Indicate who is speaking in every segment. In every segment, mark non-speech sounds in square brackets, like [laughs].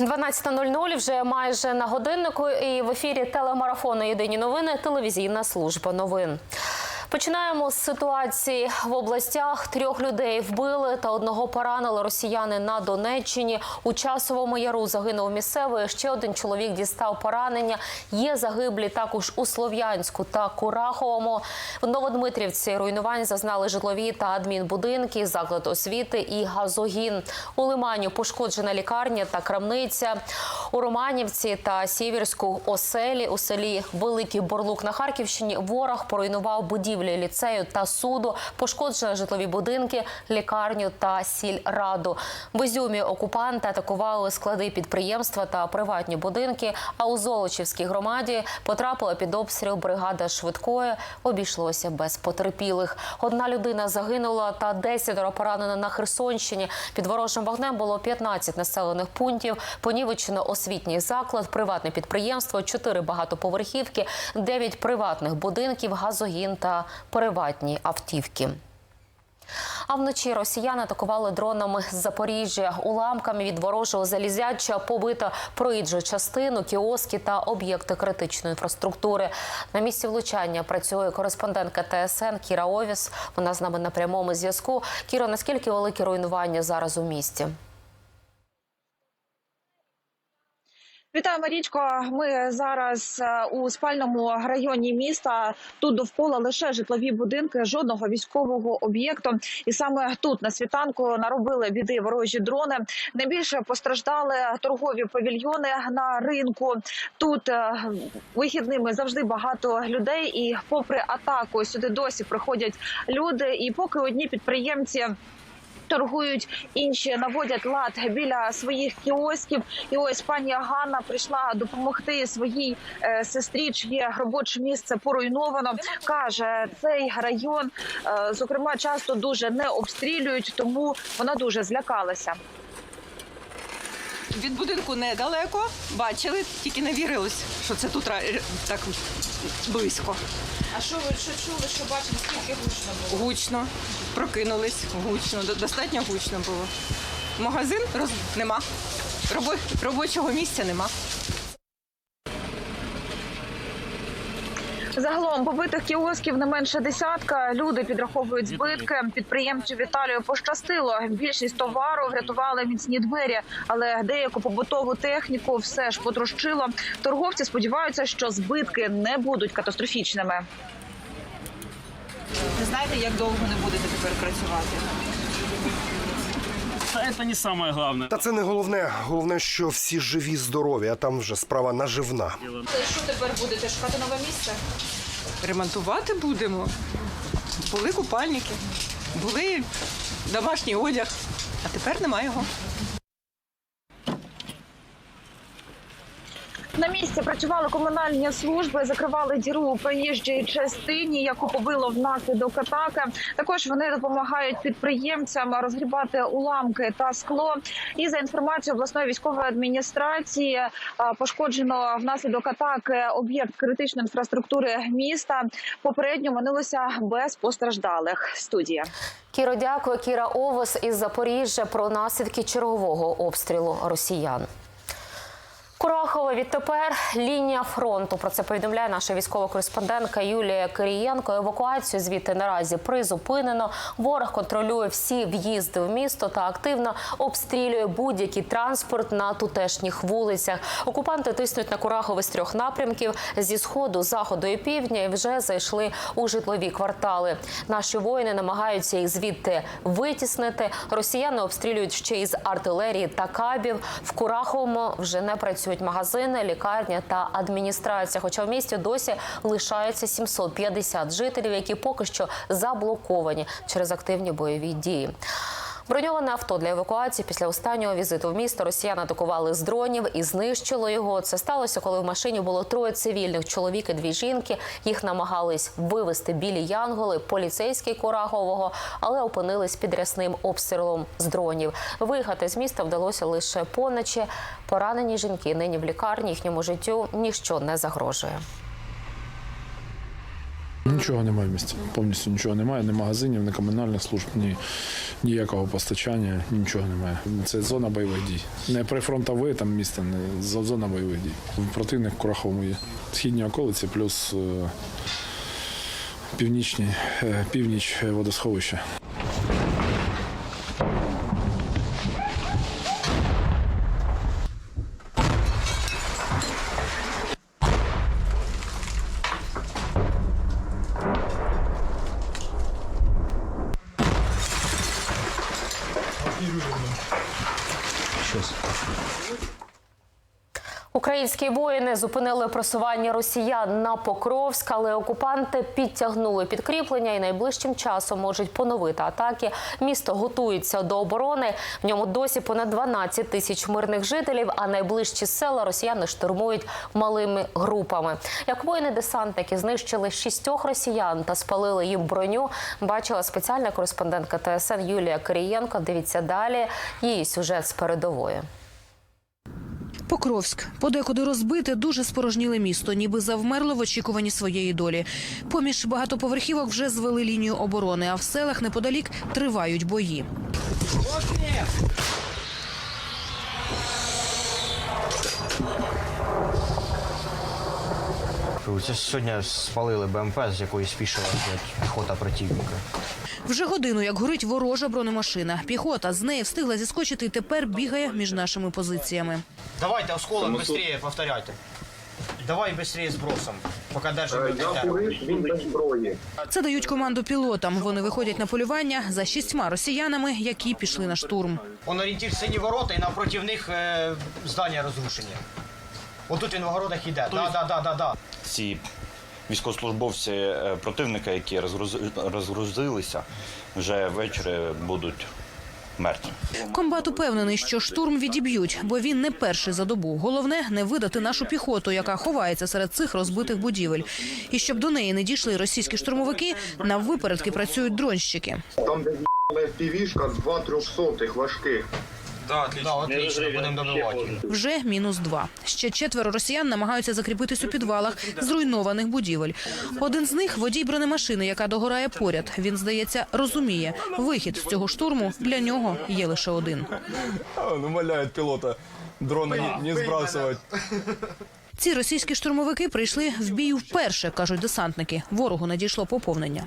Speaker 1: 12.00 вже майже на годиннику і в ефірі телемарафону Єдині новини телевізійна служба новин. Починаємо з ситуації в областях. Трьох людей вбили та одного поранили росіяни на Донеччині. У часовому яру загинув місцевий. Ще один чоловік дістав поранення. Є загиблі також у Слов'янську та Кураховому. В Новодмитрівці руйнувань зазнали житлові та адмінбудинки, заклад освіти і газогін. У Лимані пошкоджена лікарня та крамниця. У Романівці та Сіверську оселі у селі Великий Борлук на Харківщині ворог поруйнував будівлі ліцею та суду, пошкоджено житлові будинки, лікарню та сільраду. В Ізюмі окупанти атакували склади підприємства та приватні будинки. А у Золочівській громаді потрапила під обстріл бригада швидкої. Обійшлося без потерпілих. Одна людина загинула та 10 поранено на Херсонщині. Під ворожим вогнем було 15 населених пунктів. Понівечено освітній заклад, приватне підприємство, 4 багатоповерхівки, 9 приватних будинків, газогін та приватні автівки. А вночі росіяни атакували дронами з Запоріжжя. Уламками від ворожого залізяча побито проїжджу частину, кіоски та об'єкти критичної інфраструктури. На місці влучання працює кореспондентка ТСН Кіра Овіс. Вона з нами на прямому зв'язку. Кіро, наскільки великі руйнування зараз у місті?
Speaker 2: Вітаю, Марічко. Ми зараз е, у спальному районі міста. Тут довкола лише житлові будинки, жодного військового об'єкту. І саме тут на світанку наробили біди ворожі дрони. Найбільше постраждали торгові павільйони на ринку. Тут е, вихідними завжди багато людей. І, попри атаку, сюди досі приходять люди. І поки одні підприємці торгують, інші наводять лад біля своїх кіосків. І ось пані Ганна прийшла допомогти своїй е, сестрі, чиє робоче місце поруйновано. каже, цей район, е, зокрема, часто дуже не обстрілюють, тому вона дуже злякалася.
Speaker 3: Від будинку недалеко бачили, тільки не вірилось, що це тут так близько.
Speaker 4: А що ви що чули, що бачили, скільки гучно було?
Speaker 3: Гучно, прокинулись, гучно, достатньо гучно було. Магазин роз... нема. Робо... Робочого місця нема.
Speaker 2: Загалом побитих кіосків не менше десятка. Люди підраховують збитки. Підприємцю Віталію пощастило. Більшість товару врятували міцні двері, але деяку побутову техніку все ж потрощило. Торговці сподіваються, що збитки не будуть катастрофічними.
Speaker 3: Не знаєте, як довго не будете тепер працювати?
Speaker 5: Та це не саме головне.
Speaker 6: Та це не головне. Головне, що всі живі, здорові, а там вже справа наживна.
Speaker 4: Що тепер будете шукати нове місце?
Speaker 3: Ремонтувати будемо. Були купальники, були домашній одяг, а тепер немає його.
Speaker 2: На місці працювали комунальні служби, закривали діру у проїжджій частині, яку побило внаслідок атаки. Також вони допомагають підприємцям розгрібати уламки та скло. І за інформацією обласної військової адміністрації е, пошкоджено внаслідок атаки об'єкт критичної інфраструктури міста. Попередньо минулося без постраждалих. Студія.
Speaker 1: Кіро, дякую. Кіра Овес із Запоріжжя про наслідки чергового обстрілу росіян. Курахова відтепер лінія фронту. Про це повідомляє наша військова кореспондентка Юлія Кирієнко. Евакуацію звідти наразі призупинено. Ворог контролює всі в'їзди в місто та активно обстрілює будь-який транспорт на тутешніх вулицях. Окупанти тиснуть на Курахове з трьох напрямків зі сходу, заходу і півдня і вже зайшли у житлові квартали. Наші воїни намагаються їх звідти витіснити. Росіяни обстрілюють ще із артилерії та кабів. В Кураховому вже не працюють магазини, лікарня та адміністрація. Хоча в місті досі лишається 750 жителів, які поки що заблоковані через активні бойові дії. Броньоване авто для евакуації після останнього візиту в місто росіяни атакували з дронів і знищило його. Це сталося, коли в машині було троє цивільних чоловік і дві жінки. Їх намагались вивезти білі янголи, поліцейські Курахового, але опинились під рясним обстрілом з дронів. Виїхати з міста вдалося лише поночі. Поранені жінки нині в лікарні їхньому життю ніщо не загрожує.
Speaker 7: Нічого немає в місті. Повністю нічого немає, ні магазинів, ні комунальних служб, ні
Speaker 5: ніякого постачання, нічого немає. Це зона бойових дій. Не прифронтове там місто, не зона бойових дій. Противник в є. Східні околиці плюс е, північні, е, північ е, водосховища.
Speaker 1: Українські воїни зупинили просування росіян на Покровськ, але окупанти підтягнули підкріплення і найближчим часом можуть поновити атаки. Місто готується до оборони. В ньому досі понад 12 тисяч мирних жителів. А найближчі села росіяни штурмують малими групами. Як воїни-десантники знищили шістьох росіян та спалили їм броню. Бачила спеціальна кореспондентка ТСН Юлія Кирієнко. Дивіться далі. Її сюжет з передової.
Speaker 7: Покровськ подекуди розбите, дуже спорожніле місто, ніби завмерло в очікуванні своєї долі. Поміж багатоповерхівок вже звели лінію оборони, а в селах неподалік тривають бої.
Speaker 8: Це сьогодні спалили БМП, з якої спішила піхота противника.
Speaker 7: Вже годину, як горить ворожа бронемашина. Піхота з неї встигла зіскочити і тепер бігає між нашими позиціями.
Speaker 8: Давайте осколок швидше повторяйте. Давай швидше збросом, поки держимо
Speaker 7: Це дають команду пілотам. Вони виходять на полювання за шістьма росіянами, які пішли на штурм.
Speaker 8: Он орієнтір сині ворота і напроти них е, здання розрушені. Отут він в огородах іде. Да, да, да, да, да.
Speaker 9: ці військовослужбовці е, противника, які розгрузи- розгрузилися, вже ввечері будуть мертві.
Speaker 7: Комбат упевнений, що штурм відіб'ють, бо він не перший за добу. Головне не видати нашу піхоту, яка ховається серед цих розбитих будівель. І щоб до неї не дійшли російські штурмовики, на випередки працюють дронщики.
Speaker 10: Там, де півішка, два трьохсотих важких.
Speaker 8: Да, отлично, будемо добивати.
Speaker 7: Вже мінус два. Ще четверо росіян намагаються закріпитись у підвалах зруйнованих будівель. Один з них водій бронемашини, яка догорає поряд. Він здається розуміє, вихід з цього штурму для нього є лише один.
Speaker 11: Он пілота пилота дрона не, не сбрасывать.
Speaker 7: Ці російські штурмовики прийшли в бій вперше, кажуть десантники. Ворогу надійшло поповнення.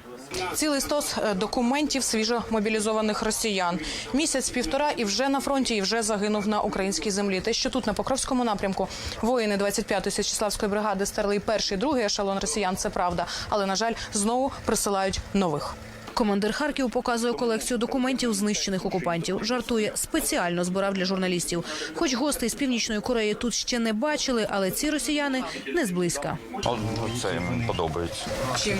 Speaker 4: Цілий стос е, документів свіжомобілізованих росіян. Місяць півтора і вже на фронті, і вже загинув на українській землі. Те, що тут на Покровському напрямку воїни 25-ї Січеславської бригади стерли перший, і другий ешелон росіян. Це правда, але на жаль, знову присилають нових.
Speaker 7: Командир Харків показує колекцію документів знищених окупантів. Жартує, спеціально збирав для журналістів. Хоч гостей з північної Кореї тут ще не бачили, але ці росіяни не зблизька.
Speaker 9: Це їм подобається. Чим?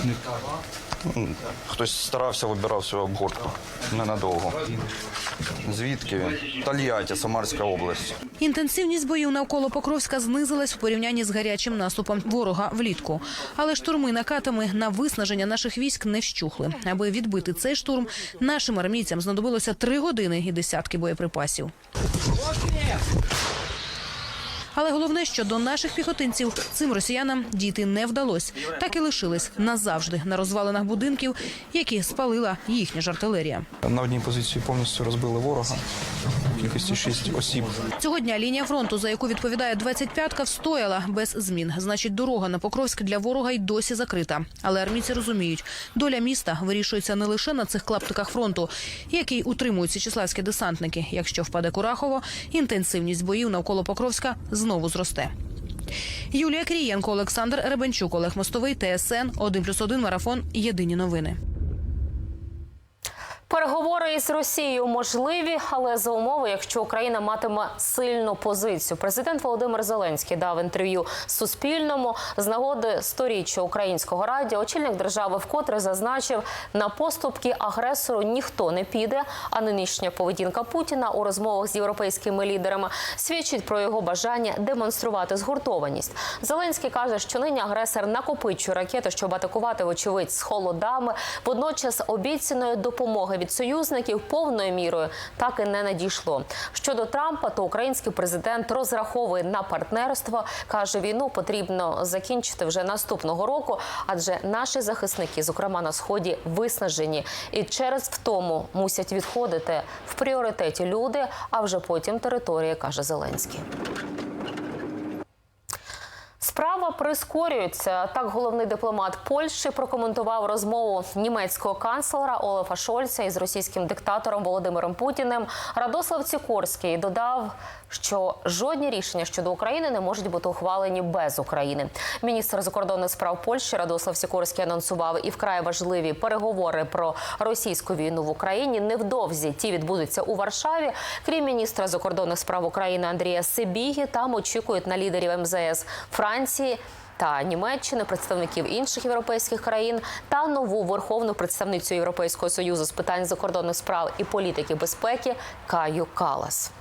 Speaker 9: Хтось старався, вибирав свою обгортку. Ненадовго. Звідки він? Тольятті, Самарська область.
Speaker 7: Інтенсивність боїв навколо Покровська знизилась в порівнянні з гарячим наступом ворога влітку. Але штурми накатами на виснаження наших військ не вщухли. Аби відбити цей штурм, нашим армійцям знадобилося три години і десятки боєприпасів. Але головне, що до наших піхотинців цим росіянам дійти не вдалось. Так і лишились назавжди на розвалинах будинків, які спалила їхня ж артилерія.
Speaker 11: На одній позиції повністю розбили ворога. Кількості шість осіб.
Speaker 7: Цього дня лінія фронту, за яку відповідає 25-ка, встояла без змін. Значить, дорога на Покровськ для ворога й досі закрита. Але армійці розуміють, доля міста вирішується не лише на цих клаптиках фронту, який утримують січеславські десантники. Якщо впаде Курахово, інтенсивність боїв навколо Покровська знову зросте. Юлія Крієнко, Олександр Ребенчук, Олег Мостовий, ТСН 1+,1 Марафон. Єдині новини.
Speaker 1: Переговори із Росією можливі, але за умови, якщо Україна матиме сильну позицію. Президент Володимир Зеленський дав інтерв'ю Суспільному з нагоди сторіччя українського радіо. Очільник держави вкотре зазначив, на поступки агресору ніхто не піде. А нинішня поведінка Путіна у розмовах з європейськими лідерами свідчить про його бажання демонструвати згуртованість. Зеленський каже, що нині агресор накопичує ракети, щоб атакувати вочевидь з холодами. Водночас обіцяної допомоги від союзників повною мірою так і не надійшло. Щодо Трампа, то український президент розраховує на партнерство. каже, війну потрібно закінчити вже наступного року, адже наші захисники, зокрема на сході, виснажені і через втому мусять відходити в пріоритеті люди, а вже потім територія, каже Зеленський. Справа прискорюється. Так, головний дипломат Польщі прокоментував розмову німецького канцлера Олафа Шольца із російським диктатором Володимиром Путіним. Радослав Цікорський додав, що жодні рішення щодо України не можуть бути ухвалені без України. Міністр закордонних справ Польщі Радослав Сікорський анонсував і вкрай важливі переговори про російську війну в Україні. Невдовзі ті відбудуться у Варшаві. Крім міністра закордонних справ України Андрія Сибігі, там очікують на лідерів МЗС Франції. Та Німеччини, представників інших європейських країн та нову верховну представницю Європейського союзу з питань закордонних справ і політики безпеки Каю Калас.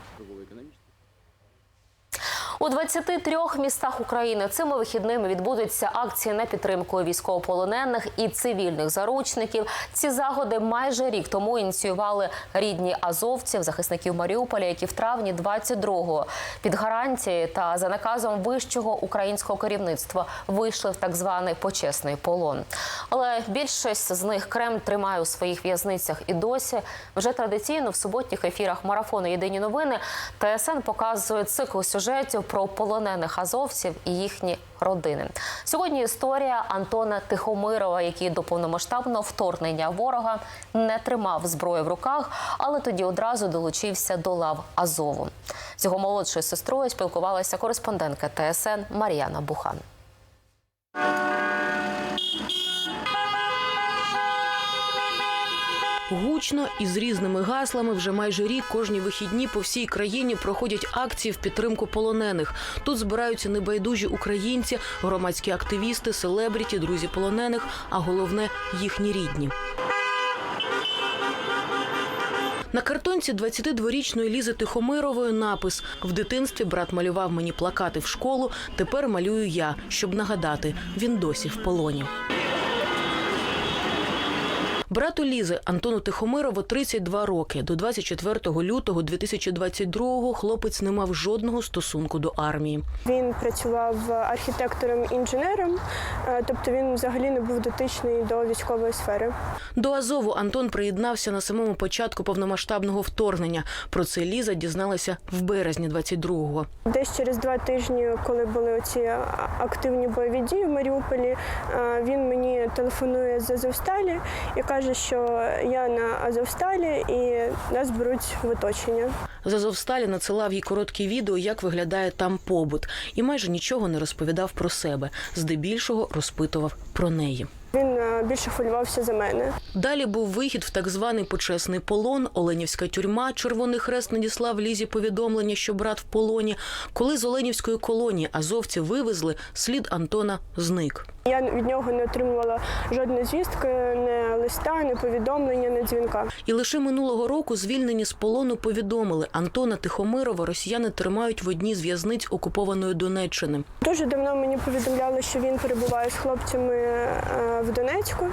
Speaker 1: У 23 містах України цими вихідними відбудуться акції на підтримку військовополонених і цивільних заручників. Ці заходи майже рік тому ініціювали рідні азовців, захисників Маріуполя, які в травні 22-го під гарантії та за наказом вищого українського керівництва вийшли в так званий почесний полон. Але більшість з них Кремль тримає у своїх в'язницях і досі. Вже традиційно в суботніх ефірах марафону Єдині новини ТСН показує цикл сюжетів про полонених азовців і їхні родини. Сьогодні історія Антона Тихомирова, який до повномасштабного вторгнення ворога не тримав зброю в руках, але тоді одразу долучився до лав Азову. З його молодшою сестрою спілкувалася кореспондентка ТСН Мар'яна Бухан.
Speaker 12: Гучно і з різними гаслами вже майже рік кожні вихідні по всій країні проходять акції в підтримку полонених. Тут збираються небайдужі українці, громадські активісти, селебріті, друзі полонених, а головне їхні рідні. На картонці 22-річної Лізи Тихомирової напис в дитинстві брат малював мені плакати в школу. Тепер малюю я, щоб нагадати, він досі в полоні. Брату Лізи Антону Тихомирову 32 роки. До 24 лютого 2022-го хлопець не мав жодного стосунку до армії.
Speaker 13: Він працював архітектором-інженером, е, тобто він взагалі не був дотичний до військової сфери.
Speaker 12: До Азову Антон приєднався на самому початку повномасштабного вторгнення. Про це Ліза дізналася в березні 22-го.
Speaker 13: Десь через два тижні, коли були оці активні бойові дії в Маріуполі, е, він мені телефонує з Азовсталі і каже, що я на Азовсталі і нас беруть в оточення.
Speaker 12: З Азовсталі надсилав їй короткі відео, як виглядає там побут, і майже нічого не розповідав про себе. Здебільшого розпитував про неї.
Speaker 13: Він е, більше хвилювався за мене.
Speaker 12: Далі був вихід в так званий почесний полон, Оленівська тюрма. Червоний хрест надіслав Лізі повідомлення, що брат в полоні. Коли з Оленівської колонії азовці вивезли, слід Антона зник.
Speaker 13: Я від нього не отримувала жодної звістки, не листа, не повідомлення, не дзвінка.
Speaker 12: І лише минулого року звільнені з полону повідомили, Антона Тихомирова росіяни тримають в одній з в'язниць окупованої Донеччини.
Speaker 13: Дуже давно мені повідомляли, що він перебуває з хлопцями е, в Донецьку.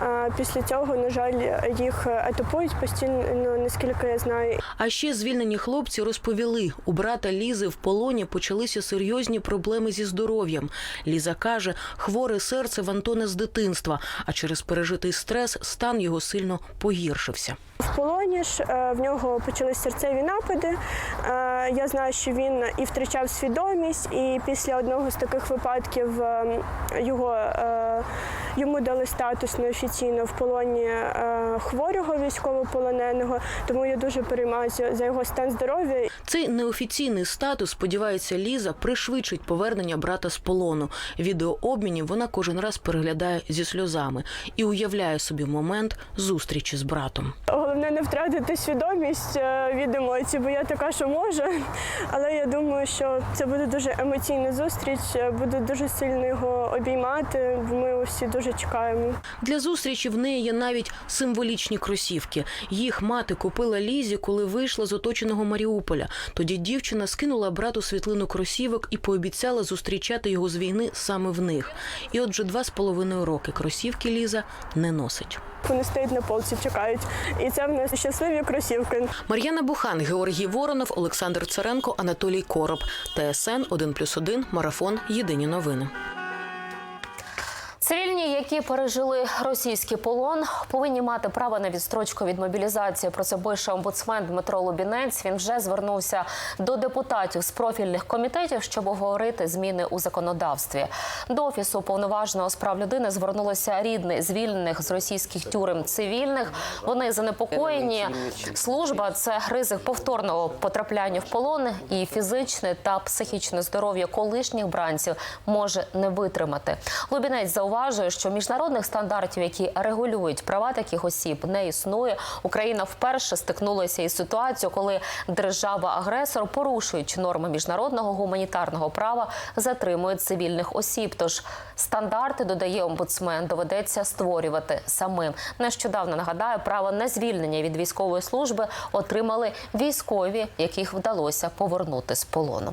Speaker 13: А Після цього, на жаль, їх етапують постійно, наскільки я знаю.
Speaker 12: А ще звільнені хлопці розповіли, у брата Лізи в полоні почалися серйозні проблеми зі здоров'ям. Ліза каже, хворе серце в Антона з дитинства, а через пережитий стрес стан його сильно погіршився.
Speaker 13: В полоні ж е, в нього почались серцеві напади. Е, Я знаю, що він і втрачав свідомість, і після одного з таких випадків е, його йому дали статус неофіційно в полоні хворого військовополоненого. Тому я дуже переймаюся за його стан здоров'я.
Speaker 12: Цей неофіційний статус, сподівається, Ліза пришвидшить повернення брата з полону. Відеообмінів вона кожен раз переглядає зі сльозами і уявляє собі момент зустрічі з братом.
Speaker 13: Головне не втратити свідомість е, від емоцій, бо я така, що можу. Але я думаю, що це буде дуже емоційна зустріч. е, Буду дуже сильно його обіймати. бо Ми усі дуже чекаємо.
Speaker 12: Для зустрічі в неї є навіть символічні кросівки. Їх мати купила Лізі, коли вийшла з оточеного Маріуполя. Тоді дівчина скинула брату світлину кросівок і пообіцяла зустрічати його з війни саме в них. І от вже два з половиною роки кросівки Ліза не носить.
Speaker 13: вони стоять на полці, чекають. І це в нас щасливі кросівки.
Speaker 12: Мар'яна Бухан, Георгій Воронов, Олександр Царенко, Анатолій Короб. ТСН 1+,1, Марафон. Єдині новини.
Speaker 1: Цивільні, які пережили російський полон, повинні мати право на відстрочку від мобілізації. Про це пише омбудсмен Дмитро Лубінець. Він вже звернувся до депутатів з профільних комітетів, щоб обговорити зміни у законодавстві. До офісу повноваженого з прав людини звернулося рідні звільнених з російських тюрем цивільних. Вони занепокоєні. Служба це ризик повторного потрапляння в полон і фізичне та психічне здоров'я колишніх бранців може не витримати. Лубінець зауважує, що міжнародних стандартів, які регулюють права таких осіб, не існує. Україна вперше стикнулася із ситуацією, коли держава-агресор, порушуючи норми міжнародного гуманітарного права, затримує цивільних осіб. Тож стандарти додає омбудсмен, доведеться створювати самим. Нещодавно нагадаю, право на звільнення від військової служби отримали військові, яких вдалося повернути з полону.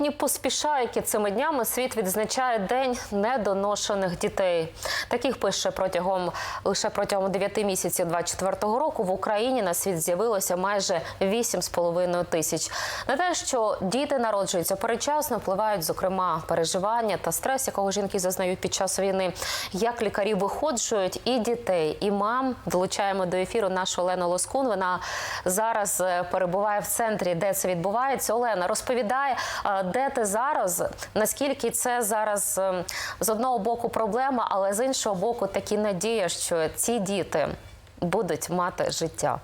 Speaker 1: Кригітні поспішайки цими днями світ відзначає день недоношених дітей. Таких пише протягом лише протягом 9 місяців 24-го року в Україні на світ з'явилося майже 8,5 тисяч. На те, що діти народжуються передчасно, впливають зокрема переживання та стрес, якого жінки зазнають під час війни. Як лікарі виходжують і дітей, і мам долучаємо до ефіру нашу Олену Лоскун. Вона зараз е, перебуває в центрі, де це відбувається. Олена розповідає, е, де ти зараз, наскільки це зараз е, з одного боку проблема, але з іншого боку, такі надія, що ці діти будуть мати життя.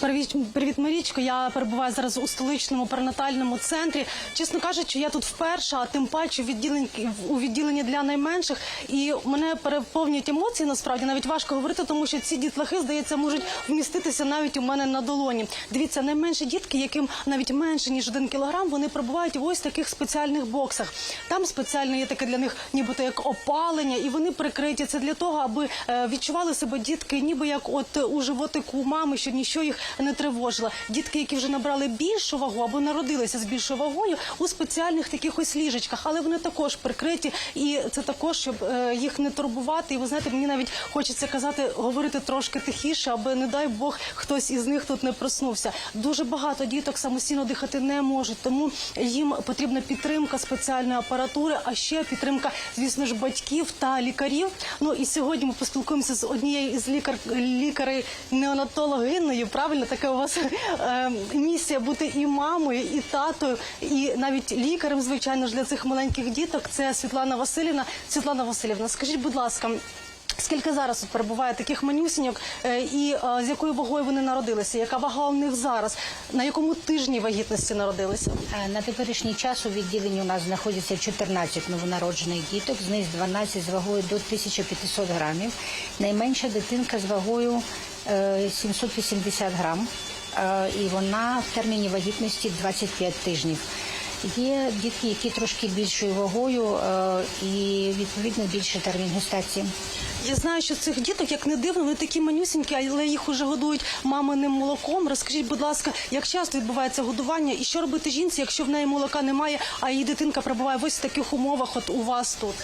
Speaker 14: Привіт, привіт, Марічко. Я перебуваю зараз у столичному перинатальному центрі. Чесно кажучи, я тут вперше, а тим паче в відділенні у відділенні для найменших. І мене переповнюють емоції. Насправді навіть важко говорити, тому що ці дітлахи, здається, можуть вміститися навіть у мене на долоні. Дивіться, найменші дітки, яким навіть менше ніж один кілограм, вони перебувають в ось таких спеціальних боксах. Там спеціально є таке для них, нібито як опалення, і вони прикриті. Це для того, аби е, відчували себе дітки, ніби як от у животику мами, що нічого їх не тривожило. Дітки, які вже набрали більшу вагу або народилися з більшою вагою, у спеціальних таких ось ліжечках, але вони також прикриті, і це також, щоб е, їх не турбувати. І ви знаєте, мені навіть хочеться казати, говорити трошки тихіше, аби не дай Бог хтось із них тут не проснувся. Дуже багато діток самостійно дихати не можуть, тому їм потрібна підтримка спеціальної апаратури, а ще підтримка, звісно ж, батьків та лікарів. Ну і сьогодні ми поспілкуємося з однією із лікар лікарей неонатологиною. Правильно, таке у вас е, місія бути і мамою, і татою, і навіть лікарем, звичайно ж, для цих маленьких діток. Це Світлана Васильівна. Світлана Васильівна, скажіть, будь ласка. Скільки зараз тут перебуває таких манюсіньок, е, і е, з якою вагою вони народилися? Яка вага у них зараз? На якому тижні вагітності народилися?
Speaker 15: Е, На теперішній час у відділенні у нас знаходиться 14 новонароджених діток, з них 12 з вагою до 1500 грамів. Найменша дитинка з вагою 780 грам, е, і вона в терміні вагітності 25 тижнів. Є дітки, які трошки більшою вагою е, і відповідно більший термін гестації.
Speaker 14: Я знаю, що цих діток, як не дивно, вони такі манюсінькі, але їх уже годують маминим молоком. Розкажіть, будь ласка, як часто відбувається годування, і що робити жінці, якщо в неї молока немає, а її дитинка перебуває в ось таких умовах, от у вас тут?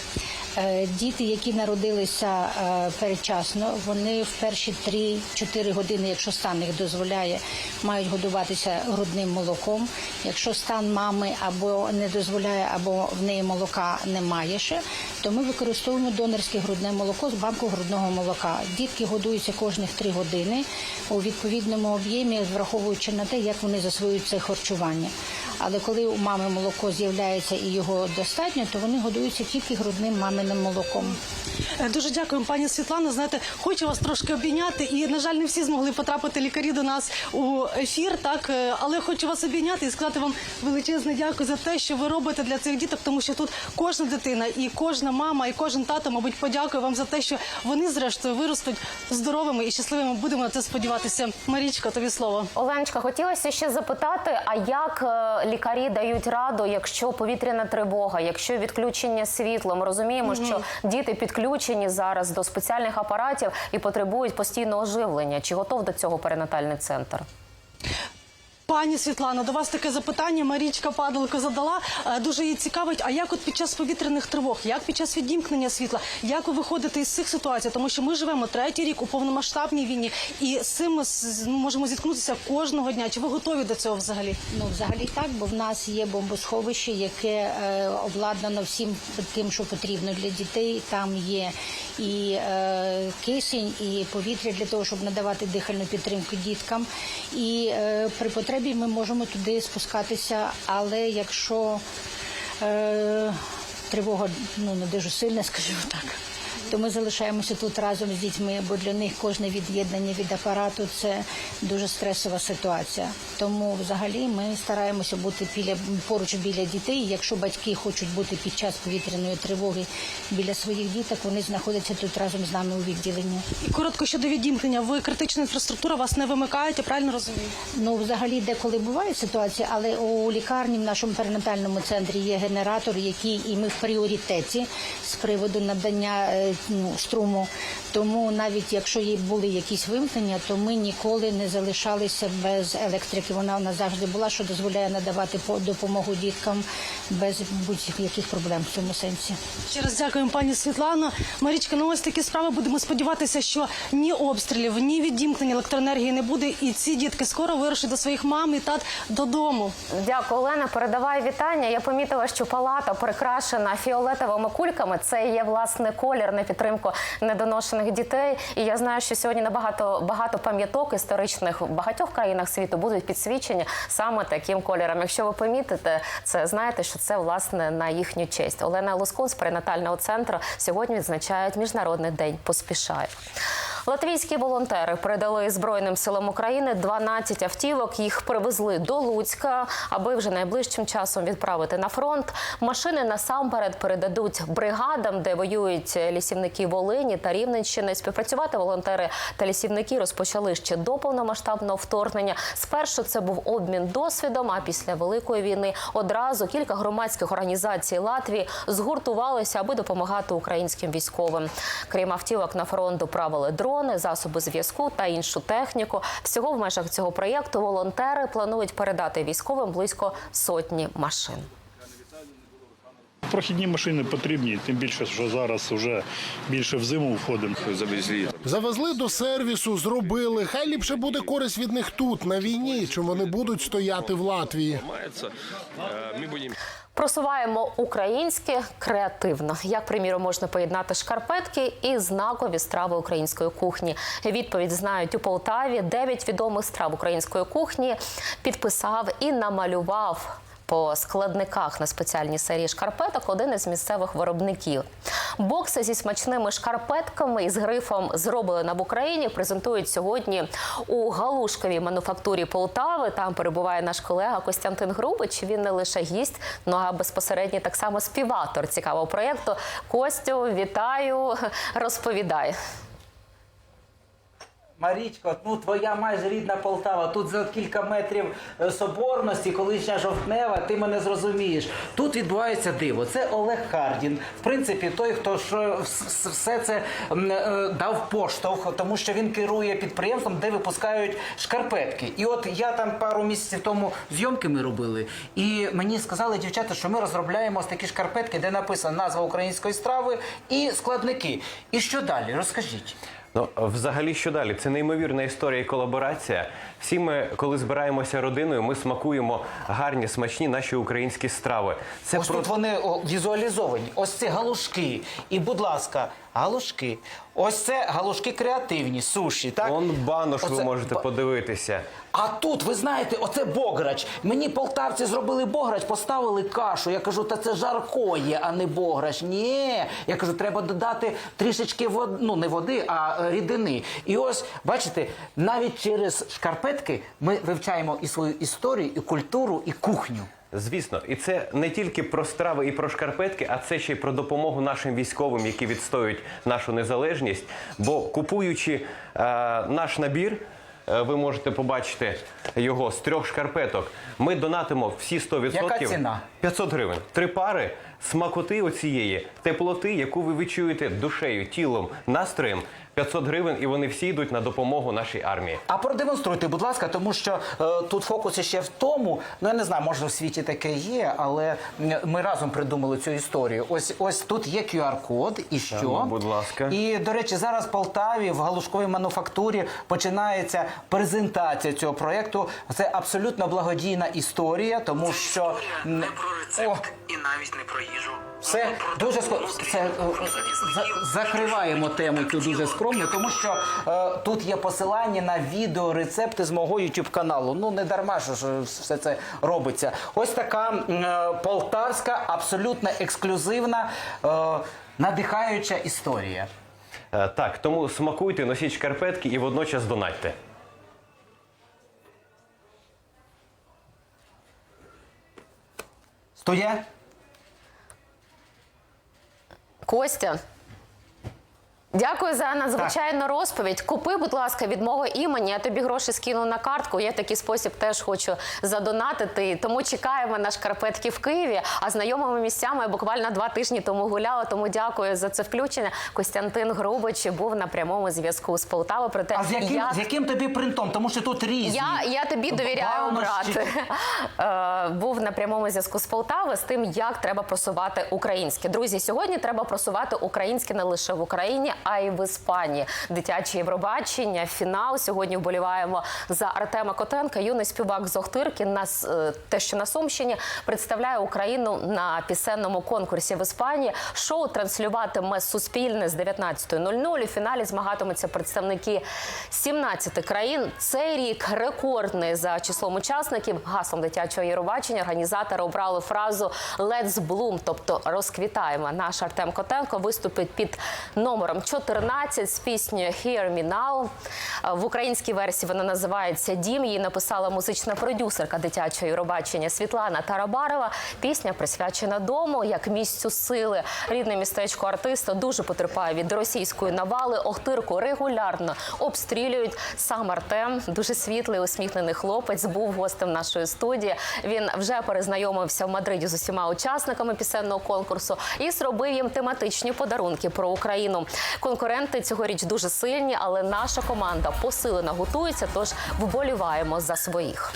Speaker 15: Е, Діти, які народилися е, передчасно, вони в перші 3-4 години, якщо стан їх дозволяє, мають годуватися грудним молоком. Якщо стан мами або не дозволяє, або в неї молока немає ще, то ми використовуємо донорське грудне молоко з банку грудного молока. Дітки годуються кожних три години у відповідному об'ємі, враховуючи на те, як вони засвоюють це харчування. Але коли у мами молоко з'являється і його достатньо, то вони годуються тільки грудним маминим молоком.
Speaker 14: Е, Дуже дякуємо, пані Світлано. Знаєте, хочу вас трошки обійняти. І, на жаль, не всі змогли потрапити лікарі до нас у ефір. Так, е, але хочу вас обійняти і сказати вам величезне дякую за те, що ви робите для цих діток, тому що тут кожна дитина, і кожна мама, і кожен тато, мабуть, подякує вам за те, що вони зрештою виростуть здоровими і щасливими. Будемо на це сподіватися. Марічка, тобі слово.
Speaker 1: Оленочка, хотілося ще запитати: а як е, лікарі дають раду, якщо повітряна тривога, якщо відключення світла? Ми розуміємо, що діти підключені зараз до спеціальних апаратів і потребують постійного живлення. Чи готов до цього перинатальний центр?
Speaker 14: Пані Світлано, до вас таке запитання. Марічка Падалко задала. Е, Дуже її цікавить. А як от під час повітряних тривог, як під час відімкнення світла, як ви виходите із цих ситуацій? Тому що ми живемо третій рік у повномасштабній війні, і з цим ми можемо зіткнутися кожного дня. Чи ви готові до цього взагалі?
Speaker 15: Ну, взагалі так, бо в нас є бомбосховище, яке е, обладнано всім тим, що потрібно для дітей. Там є і е, кисень, і повітря для того, щоб надавати дихальну підтримку діткам. І е, при потребі ми можемо туди спускатися, але якщо е, тривога ну, не дуже сильна, скажімо так. То ми залишаємося тут разом з дітьми, бо для них кожне від'єднання від апарату це дуже стресова ситуація. Тому взагалі ми стараємося бути біля поруч біля дітей. Якщо батьки хочуть бути під час повітряної тривоги біля своїх діток, вони знаходяться тут разом з нами у відділенні.
Speaker 14: І коротко щодо відімкнення, ви критична інфраструктура вас не вимикають, я правильно розумію?
Speaker 15: Ну, взагалі, деколи буває ситуація, але у лікарні в нашому перинатальному центрі є генератор, який і ми в пріоритеті з приводу надання е, ну, струму. Тому навіть якщо є були якісь вимкнення, то ми ніколи не залишалися без електрики. Вона у нас завжди була, що дозволяє надавати по- допомогу діткам без будь-яких проблем в цьому сенсі.
Speaker 14: Ще раз дякуємо, пані Світлано. Марічка, ну ось такі справи. Будемо сподіватися, що ні обстрілів, ні відімкнення електроенергії не буде, і ці дітки скоро вирушать до своїх мам і тат додому.
Speaker 1: Дякую, Олена. Передавай вітання. Я помітила, що палата прикрашена фіолетовими кульками. Це є власне колір на підтримку недоношених дітей. І я знаю, що сьогодні набагато багато пам'яток історичних в багатьох країнах світу будуть підсвічені саме таким кольором. Якщо ви помітите це, знаєте, що це власне на їхню честь. Олена Лускун з перинатального центру сьогодні відзначають міжнародний день. Поспішаю. Латвійські волонтери передали Збройним силам України 12 автівок. Їх привезли до Луцька, аби вже найближчим часом відправити на фронт. Машини насамперед передадуть бригадам, де воюють лісівники Волині та Рівненщини. Співпрацювати волонтери та лісівники розпочали ще до повномасштабного вторгнення. Спершу це був обмін досвідом. А після великої війни одразу кілька громадських організацій Латвії згуртувалися, аби допомагати українським військовим. Крім автівок на фронт доправили дрони, засоби зв'язку та іншу техніку. Всього в межах цього проєкту волонтери планують передати військовим близько сотні машин.
Speaker 16: Прохідні машини потрібні, тим більше, що зараз вже більше в зиму входимо. Завезли
Speaker 17: Завезли до сервісу, зробили. Хай ліпше буде користь від них тут, на війні, чим вони будуть стояти в Латвії.
Speaker 16: Ми будемо
Speaker 1: Просуваємо українське креативно. Як, приміром, можна поєднати шкарпетки і знакові страви української кухні? Відповідь знають у Полтаві. Дев'ять відомих страв української кухні підписав і намалював. По складниках на спеціальній серії шкарпеток один із місцевих виробників. Бокси зі смачними шкарпетками із грифом зроблена в Україні презентують сьогодні у галушковій мануфактурі Полтави. Там перебуває наш колега Костянтин Грубич. Він не лише гість, ну а безпосередньо так само співавтор цікавого проєкту. Костю, вітаю, розповідай.
Speaker 18: Марічко, ну твоя майже рідна Полтава. Тут за кілька метрів е, соборності, колишня жовтнева, ти мене зрозумієш. Тут відбувається диво. Це Олег Кардін. В принципі, той, хто що вс- вс- все це е, дав поштовх, тому що він керує підприємством, де випускають шкарпетки. І от я там пару місяців тому зйомки ми робили, і мені сказали дівчата, що ми розробляємо ось такі шкарпетки, де написана назва української страви і складники. І що далі? Розкажіть.
Speaker 19: Ну, взагалі, що далі? Це неймовірна історія і колаборація. Всі ми, коли збираємося родиною, ми смакуємо гарні, смачні наші українські страви. Це
Speaker 18: Ось тут вони о, візуалізовані. Ось ці галушки. І, будь ласка, Галушки. Ось це галушки креативні, суші. Так?
Speaker 19: Он банош ви можете подивитися.
Speaker 18: А тут, ви знаєте, оце бограч. Мені полтавці зробили бограч, поставили кашу. Я кажу, та це жарко є, а не бограч. Ні. Я кажу, треба додати трішечки води, ну не води, а е, рідини. І ось, бачите, навіть через шкарпетки ми вивчаємо і свою історію, і культуру, і кухню.
Speaker 19: Звісно, і це не тільки про страви і про шкарпетки, а це ще й про допомогу нашим військовим, які відстоюють нашу незалежність. Бо купуючи е, наш набір, е, ви можете побачити його з трьох шкарпеток. Ми донатимо всі 100%.
Speaker 18: Яка ціна?
Speaker 19: 500 гривень. Три пари смакоти оцієї теплоти, яку ви відчуєте душею, тілом, настроєм. 500 гривень, і вони всі йдуть на допомогу нашій армії.
Speaker 18: А продемонструйте, будь ласка, тому що е, тут фокус ще в тому. Ну я не знаю, може в світі таке є, але ми разом придумали цю історію. Ось ось тут є QR-код, і що?
Speaker 19: ну, будь ласка.
Speaker 18: І до речі, зараз в Полтаві в галушковій мануфактурі починається презентація цього проєкту. Це абсолютно благодійна історія, тому що не про рецепт
Speaker 8: І навіть не про їжу.
Speaker 18: все дуже скромно. Це, е, за- закриваємо тему цю дуже скромно, тому що е, тут є посилання на відеорецепти з мого youtube каналу. Ну не дарма що ж все це робиться. Ось така е, полтавська, абсолютно ексклюзивна, е, надихаюча історія.
Speaker 19: Е, Так, тому смакуйте, носіть шкарпетки і водночас донатьте.
Speaker 18: Стоє?
Speaker 1: Костя. Дякую за надзвичайну розповідь. Купи, будь ласка, від мого імені. Я тобі гроші скину на картку. Я такий спосіб теж хочу задонатити. Тому чекаємо на шкарпетки в Києві. А знайомими місцями я буквально два тижні тому гуляла. Тому дякую за це включення. Костянтин Грубич був на прямому зв'язку з Полтави. Про те,
Speaker 18: А з яким,
Speaker 1: як...
Speaker 18: з яким тобі принтом? Тому що тут різні.
Speaker 1: Я, я тобі довіряю брати. [laughs] Е, Був на прямому зв'язку з Полтави з тим, як треба просувати українське. Друзі, сьогодні треба просувати українське не лише в Україні, а й в Іспанії. Дитяче Євробачення, фінал. Сьогодні вболіваємо за Артема Котенка. Юний співак з Охтирки. Нас е, те, що на Сумщині представляє Україну на пісенному конкурсі в Іспанії. Шоу транслюватиме Суспільне з 19.00. У фіналі змагатимуться представники 17 країн. Цей рік рекордний за числом учасників. Гаслом дитячого Євробачення організатори обрали фразу «Let's bloom», тобто розквітаємо. Наш Артем Котенко виступить під номером 14 з піснею «Hear me now». В українській версії вона називається «Дім». Її написала музична продюсерка дитячого Євробачення Світлана Тарабарова. Пісня присвячена дому як місцю сили. Рідне містечко артиста дуже потерпає від російської навали. Охтирку регулярно обстрілюють. Сам Артем, дуже світлий, усміхнений хлопець, був гостем нашої студії. Він вже перезнайомився в Мадриді з усіма учасниками пісенного конкурсу і зробив їм тематичні подарунки про Україну. Конкуренти цьогоріч дуже сильні, але наша команда посилено готується. Тож вболіваємо за своїх.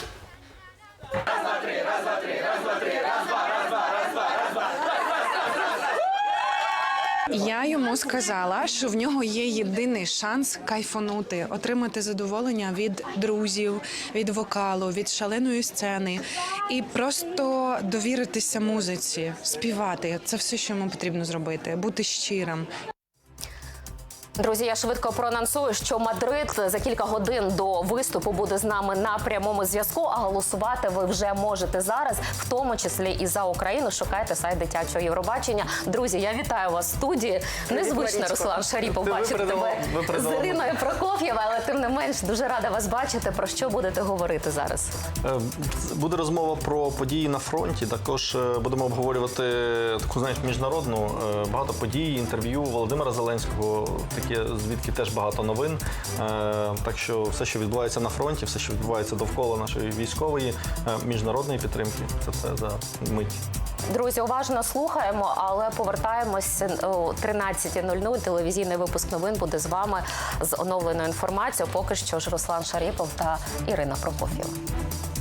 Speaker 20: Я йому сказала, що в нього є єдиний шанс кайфанути, отримати задоволення від друзів, від вокалу, від шаленої сцени і просто довіритися музиці, співати. Це все, що йому потрібно зробити, бути щирим.
Speaker 1: Друзі, я швидко проанонсую, що Мадрид за кілька годин до виступу буде з нами на прямому зв'язку. А голосувати ви вже можете зараз, в тому числі і за Україну. Шукайте сайт дитячого Євробачення. Друзі, я вітаю вас в студії. Незвично Руслан Шаріпов
Speaker 21: Ти
Speaker 1: бачити тебе з Іриною Прокоф'єва, але тим не менш дуже рада вас бачити. Про що будете говорити зараз?
Speaker 21: Е, Буде розмова про події на фронті. Також е, будемо обговорювати таку знаєш, міжнародну е, багато подій, інтерв'ю Володимира Зеленського, таке звідки теж багато новин. Е, Так що все, що відбувається на фронті, все, що відбувається довкола нашої військової, е, міжнародної підтримки, це все за мить.
Speaker 1: Друзі, уважно слухаємо, але повертаємось о 13.00. Телевізійний випуск новин буде з вами з оновленою інформацією. Поки що ж Руслан Шаріпов та Ірина Прокоф'єва.